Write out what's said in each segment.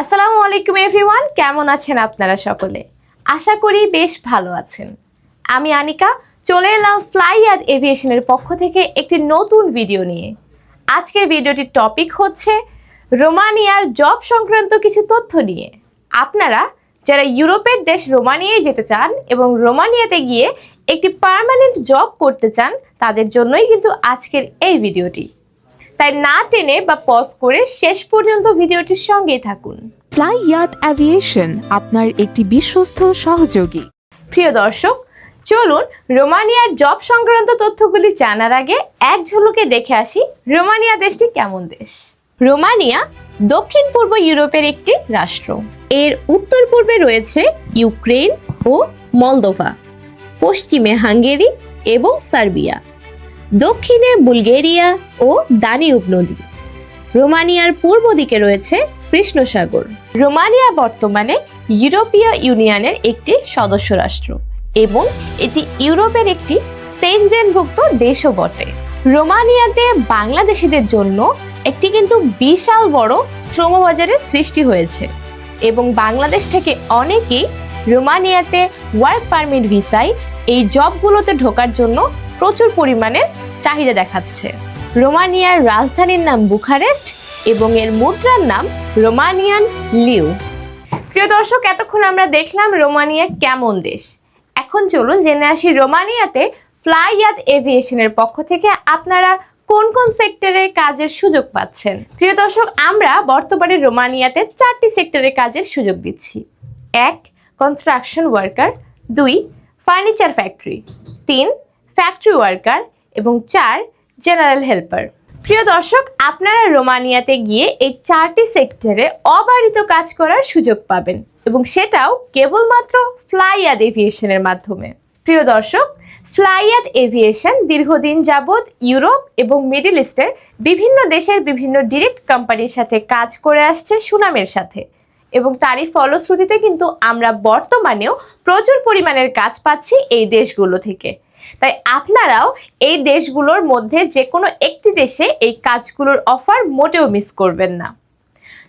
আসসালামু আলাইকুম এভরিওয়ান, কেমন আছেন আপনারা সকলে? আশা করি বেশ ভালো আছেন। আমি আনিকা, চলে এলাম ফ্লাই আদ এভিয়েশনের পক্ষ থেকে একটি নতুন ভিডিও নিয়ে। আজকের ভিডিওটির টপিক হচ্ছে রোমানিয়ার জব সংক্রান্ত কিছু তথ্য নিয়ে। আপনারা যারা ইউরোপের দেশ রোমানিয়ায় যেতে চান এবং রোমানিয়াতে গিয়ে একটি পার্মানেন্ট জব করতে চান, তাদের জন্যই কিন্তু আজকের এই ভিডিওটি তাই না টেনে বা পজ করে শেষ পর্যন্ত ভিডিওটির সঙ্গেই থাকুন। ফ্লাই ইয়াত অ্যাভিয়েশন আপনার একটি বিশ্বস্ত সহযোগী। প্রিয় দর্শক চলুন রোমানিয়ার জব সংক্রান্ত তথ্যগুলি জানার আগে এক ঝলকে দেখে আসি রোমানিয়া দেশটি কেমন দেশ। রোমানিয়া দক্ষিণ পূর্ব ইউরোপের একটি রাষ্ট্র। এর উত্তর পূর্বে রয়েছে ইউক্রেন ও মলদোভা পশ্চিমে হাঙ্গেরি এবং সার্বিয়া। দক্ষিণে বুলগেরিয়া ও দানিউব নদী। রোমানিয়ার পূর্ব দিকে রয়েছে কৃষ্ণসাগর। রোমানিয়া বর্তমানে ইউরোপীয় ইউনিয়নের একটি সদস্য রাষ্ট্র এবং এটি ইউরোপের একটি সেনজেনভুক্ত দেশও বটে। রোমানিয়াতে বাংলাদেশিদের জন্য একটি কিন্তু বিশাল বড় শ্রমবাজারের সৃষ্টি হয়েছে এবং বাংলাদেশ থেকে অনেকেই রোমানিয়াতে ওয়ার্ক পারমিট ভিসায় এই জবগুলোতে ঢোকার জন্য প্রচুর পরিমাণে চাহিদা দেখাচ্ছে। রোমানিয়ার রাজধানীর নাম বুখারেস্ট এবং এর মুদ্রার নাম রোমানিয়ান লিউ। প্রিয় দর্শক, এতক্ষণ আমরা দেখলাম রোমানিয়া কেমন দেশ। এখন চলুন জেনে আসি রোমানিয়াতে ফ্লাইয়াত এভিয়েশনের পক্ষ থেকে আপনারা কোন কোন সেক্টরে কাজের সুযোগ পাচ্ছেন। প্রিয় দর্শক, আমরা বর্তমানে রোমানিয়াতে চারটি সেক্টরে কাজের সুযোগ দিচ্ছি। এক, কনস্ট্রাকশন ওয়ার্কার। দুই, ফার্নিচার ফ্যাক্টরি। তিন, ফ্যাক্টরি ওয়ার্কার। এবং চার, জেনারেল হেল্পার। প্রিয় দর্শক, আপনারা রোমানিয়াতে গিয়ে এই চারটি সেক্টরে অবারিত কাজ করার সুযোগ পাবেন এবং সেটাও কেবলমাত্র ফ্লাইয়াদ এভিয়েশনের মাধ্যমে। প্রিয় দর্শক, ফ্লাইয়াদ এভিয়েশন দীর্ঘদিন যাবৎ ইউরোপ এবং মিডিল ইস্টের বিভিন্ন দেশের বিভিন্ন ডিরেক্ট কোম্পানির সাথে কাজ করে আসছে সুনামের সাথে এবং তারই ফলশ্রুতিতে কিন্তু আমরা বর্তমানেও প্রচুর পরিমাণের কাজ পাচ্ছি এই দেশগুলো থেকে। তাই আপনারাও এই দেশগুলোর মধ্যে যে কোনো একটি দেশে এই কাজগুলোর অফার মোটেও মিস করবেন না।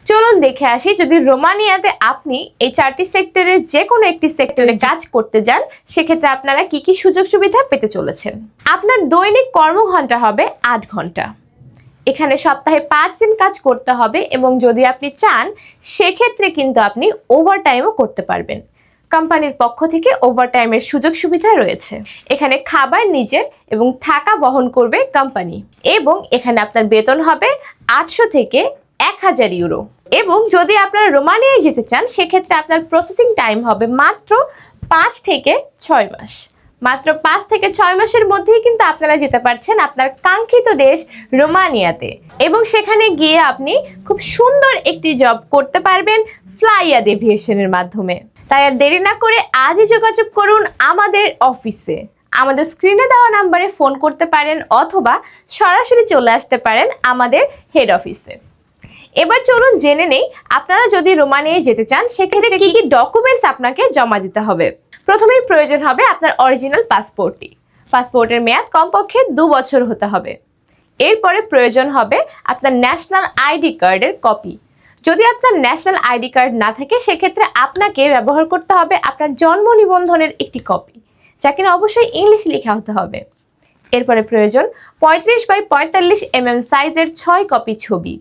চলুন দেখে আসি, যদি রোমানিয়াতে আপনি এই চারটি সেক্টরের যে কোনো একটি সেক্টরে কাজ করতে যান, সেক্ষেত্রে আপনারা কি কি সুযোগ সুবিধা পেতে চলেছেন? আপনার দৈনিক কর্মঘন্টা হবে আট ঘণ্টা এখানে সপ্তাহে পাঁচ দিন কাজ করতে হবে এবং যদি আপনি চান, সেক্ষেত্রে কিন্তু আপনি ওভারটাইমও করতে পারবেন। কোম্পানির পক্ষ থেকে ওভারটাইমের সুযোগ সুবিধা রয়েছে। এখানে খাবার নিজের এবং থাকা বহন করবে কোম্পানি। এবং এখানে আপনার বেতন হবে আটশো থেকে এক হাজার ইউরো। এবং যদি আপনারা রোমানিয়ায় যেতে চান, সেক্ষেত্রে আপনার প্রসেসিং টাইম হবে মাত্র পাঁচ থেকে ছয় মাস। মাত্র পাঁচ থেকে ছয় মাসের মধ্যেই কিন্তু আপনারা যেতে পারছেন আপনার কাঙ্ক্ষিত দেশ রোমানিয়াতে। এবং সেখানে গিয়ে আপনি খুব সুন্দর একটি জব করতে পারবেন ফ্লাইয়া এভিয়েশনের মাধ্যমে। তাই আর দেরি না করে আজই যোগাযোগ করুন আমাদের অফিসে। আমাদের স্ক্রিনে দেওয়া নাম্বারে ফোন করতে পারেন অথবা সরাসরি চলে আসতে পারেন আমাদের হেড অফিসে এবার চলুন জেনে নেই আপনারা যদি রোমানিয়ায় যেতে চান সেক্ষেত্রে কি কি ডকুমেন্টস আপনাকে জমা দিতে হবে? প্রথমেই প্রয়োজন হবে আপনার অরিজিনাল পাসপোর্টটি পাসপোর্টের মেয়াদ কমপক্ষে দু বছর হতে হবে। এরপরে প্রয়োজন হবে আপনার ন্যাশনাল আইডি কার্ডের কপি যদি আপনার ন্যাশনাল আইডি কার্ড না থাকে, সেক্ষেত্রে আপনাকে ব্যবহার করতে হবে আপনার জন্ম নিবন্ধনের একটি কপি যা কিনা অবশ্যই ইংলিশ লেখা হতে হবে। এরপরে প্রয়োজন পঁয়ত্রিশ বাই পঁয়তাল্লিশ এমএম সাইজের ছয় কপি ছবি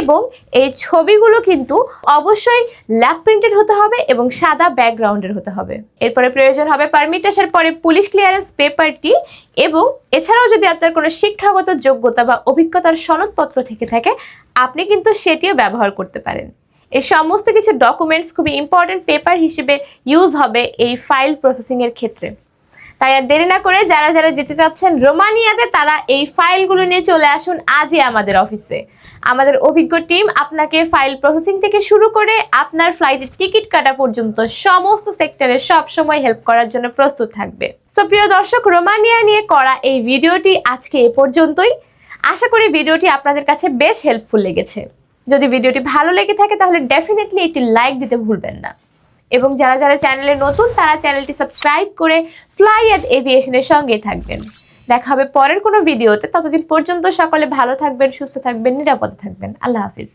এবং এই ছবিগুলো কিন্তু অবশ্যই ল্যাব প্রিন্টেড হতে হবে এবং সাদা ব্যাকগ্রাউন্ডের হতে হবে। এরপরে প্রয়োজন হবে পারমিট আসার পরে পুলিশ ক্লিয়ারেন্স পেপারটি এবং এছাড়াও যদি আপনার কোনো শিক্ষাগত যোগ্যতা বা অভিজ্ঞতার সনদপত্র থেকে থাকে আপনি কিন্তু সেটিও ব্যবহার করতে পারেন। এই সমস্ত কিছু ডকুমেন্টস খুবই ইম্পর্টেন্ট পেপার হিসেবে ইউজ হবে এই ফাইল প্রসেসিংয়ের ক্ষেত্রে। তাই আর দেরি না করে যারা যারা যেতে চাচ্ছেন রোমানিয়াতে, তারা এই ফাইলগুলো নিয়ে চলে আসুন আজই আমাদের অফিসে আমাদের অভিজ্ঞ টিম আপনাকে ফাইল প্রসেসিং থেকে শুরু করে আপনার ফ্লাইটের টিকিট কাটা পর্যন্ত সমস্ত সেক্টরে সব সময় হেল্প করার জন্য প্রস্তুত থাকবে। সো প্রিয় দর্শক, রোমানিয়া নিয়ে করা এই ভিডিওটি আজকে এ পর্যন্তই। আশা করি ভিডিওটি আপনাদের কাছে বেশ হেল্পফুল লেগেছে। যদি ভিডিওটি ভালো লেগে থাকে, তাহলে ডেফিনেটলি একটি লাইক দিতে ভুলবেন না। এবং যারা যারা চ্যানেলে নতুন, তারা চ্যানেলটি সাবস্ক্রাইব করে ফ্লাই অ্যাট এভিয়েশনের সঙ্গে থাকবেন। দেখা হবে পরের কোনো ভিডিওতে ততদিন পর্যন্ত সকলে ভালো থাকবেন, সুস্থ থাকবেন, নিরাপদে থাকবেন। আল্লাহ হাফিজ।